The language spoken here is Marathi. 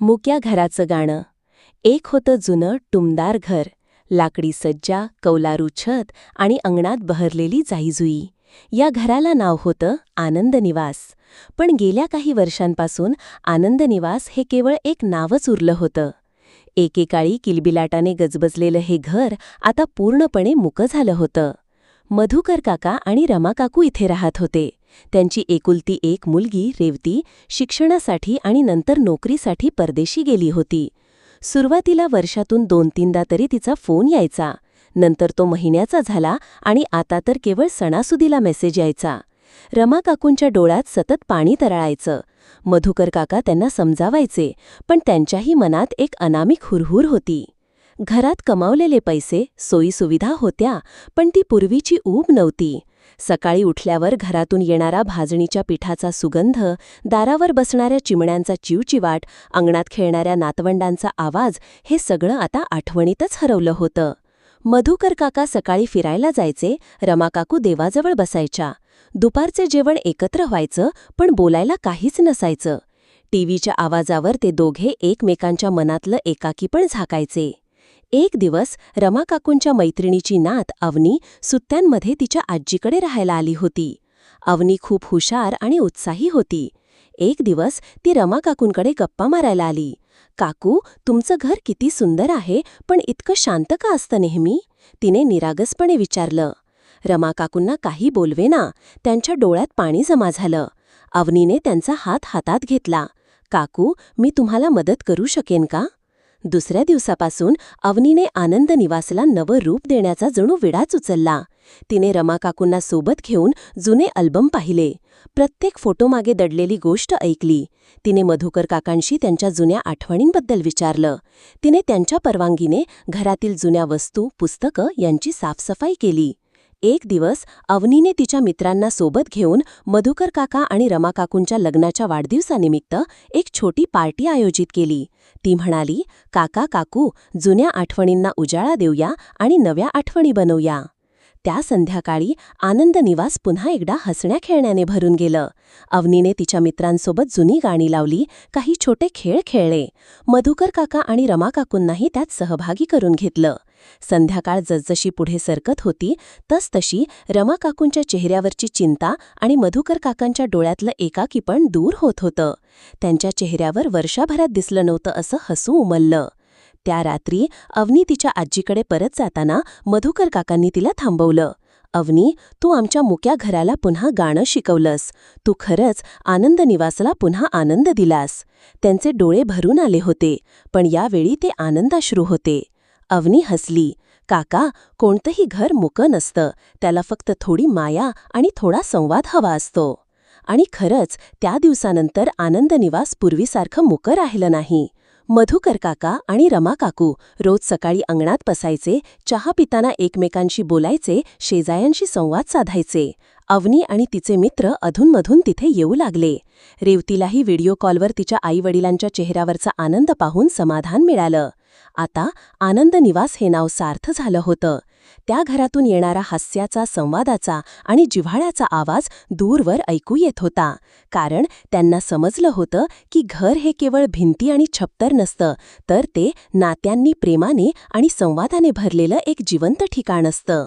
मुक्या घराचं गाणं. एक होतं जुनं टुमदार घर. लाकडी सज्जा कौलारू छत आणि अंगणात बहरलेली जाईजुई. या घराला नाव होतं आनंद निवास पण गेल्या काही वर्षांपासून आनंद निवास हे केवळ एक नावच उरलं होतं. एकेकाळी किलबिलाटाने गजबजलेलं हे घर आता पूर्णपणे मुकं झालं होतं. मधुकर काका आणि रमाकाकू इथे राहत होते. त्यांची एकुलती एक मुलगी रेवती शिक्षणासाठी आणि नंतर नोकरीसाठी परदेशी गेली होती. सुरुवातीला वर्षातून दोन तीनदा तरी तिचा फोन यायचा. नंतर तो महिन्याचा झाला आणि आता तर केवळ सणासुदीला मेसेज यायचा. रमा काकूंच्या डोळ्यात सतत पाणी तरळायचं. मधुकर काका त्यांना समजावायचे पण त्यांच्याही मनात एक अनामिक हुरहुर होती. घरात कमावलेले पैसे सोयीसुविधा होत्या पण ती पूर्वीची ऊब नव्हती. सकाळी उठल्यावर घरातून येणारा भाजणीच्या पिठाचा सुगंध दारावर बसणाऱ्या चिमण्यांचा चिवचिवाट अंगणात खेळणाऱ्या नातवंडांचा आवाज हे सगळं आता आठवणीतच हरवलं होतं. मधुकर काका सकाळी फिरायला जायचे रमाकाकू देवाजवळ बसायच्या. दुपारचे जेवण एकत्र व्हायचं पण बोलायला काहीच नसायचं. टीव्हीच्या आवाजावर ते दोघे एकमेकांच्या मनातलं एकाकी पण झाकायचे. एक दिवस रमाकाकूंच्या मैत्रिणीची नात अवनी सुत्त्यांमध्ये तिच्या आजीकडे राहायला आली होती. अवनी खूप हुशार आणि उत्साही होती. एक दिवस ती रमाकाकूंकडे गप्पा मारायला आली. काकू तुमचं घर किती सुंदर आहे पण इतकं शांत का असतं नेहमी? तिने निरागसपणे विचारलं. रमाकाकूंना काही बोलवेना त्यांच्या डोळ्यात पाणी जमा झालं. अवनीने त्यांचा हात हातात घेतला. काकू मी तुम्हाला मदत करू शकेन का? दुसऱ्या दिवसापासून अवनीने आनंद निवासला नवं रूप देण्याचा जणू विडाच उचलला. तिने रमाकाकूंना सोबत घेऊन जुने अल्बम पाहिले. प्रत्येक फोटोमागे दडलेली गोष्ट ऐकली. तिने मधुकर काकांशी त्यांच्या जुन्या आठवणींबद्दल विचारलं. तिने त्यांच्या परवानगीने घरातील जुन्या वस्तू पुस्तकं यांची साफसफाई केली. एक दिवस अवनीने तिच्या मित्रांना सोबत घेऊन मधुकर काका आणि रमाकाकूंच्या लग्नाच्या वाढदिवसानिमित्त एक छोटी पार्टी आयोजित केली. ती म्हणाली काका काकू जुन्या आठवणींना उजाळा देऊया आणि नव्या आठवणी बनवूया. त्या संध्याकाळी आनंद निवास पुन्हा एकदा हसण्या खेळण्याने भरून गेलं. अवनीने तिच्या मित्रांसोबत जुनी गाणी लावली काही छोटे खेळ खेळले. मधुकर काका आणि रमाकाकूंनाही त्यात सहभागी करून घेतलं. संध्याकाळ जसजशी पुढे सरकत होती तसतशी रमाकाकूंच्या चेहऱ्यावरची चिंता आणि मधुकर काकांच्या डोळ्यातलं एकाकीपण दूर होत होतं. त्यांच्या चेहऱ्यावर वर्षाभरात दिसलं नव्हतं असं हसू उमललं. त्या रात्री अवनी तिच्या आजीकडे परत जाताना मधुकर काकांनी तिला थांबवलं. अवनी तू आमच्या मुक्या घराला पुन्हा गाणं शिकवलंस. तू खरंच आनंद निवासला पुन्हा आनंद दिलास. त्यांचे डोळे भरून आले होते पण यावेळी ते आनंदाश्रू होते. अवनी हसली. काका कोणतंही घर मुकं नसतं. त्याला फक्त थोडी माया आणि थोडा संवाद हवा असतो. आणि खरंच त्या दिवसानंतर आनंद निवास पूर्वीसारखं मुकं राहिलं नाही. मधुकर काका आणि रमा काकू रोज सकाळी अंगणात बसायचे चहा पिताना एकमेकांशी बोलायचे शेजायांशी संवाद साधायचे. अवनी आणि तिचे मित्र अधूनमधून तिथे येऊ लागले. रेवतीलाही व्हिडिओ कॉलवर तिच्या आईवडिलांच्या चेहऱ्यावरचा आनंद पाहून समाधान मिळालं. आता आनंद निवास हे नाव सार्थ झालं होतं. त्या घरातून येणारा हास्याचा संवादाचा आणि जिव्हाळ्याचा आवाज दूरवर ऐकू येत होता. कारण त्यांना समजलं होतं की घर हे केवळ भिंती आणि छप्तर नसतं तर ते नात्यांनी प्रेमाने आणि संवादाने भरलेलं एक जिवंत ठिकाण असतं.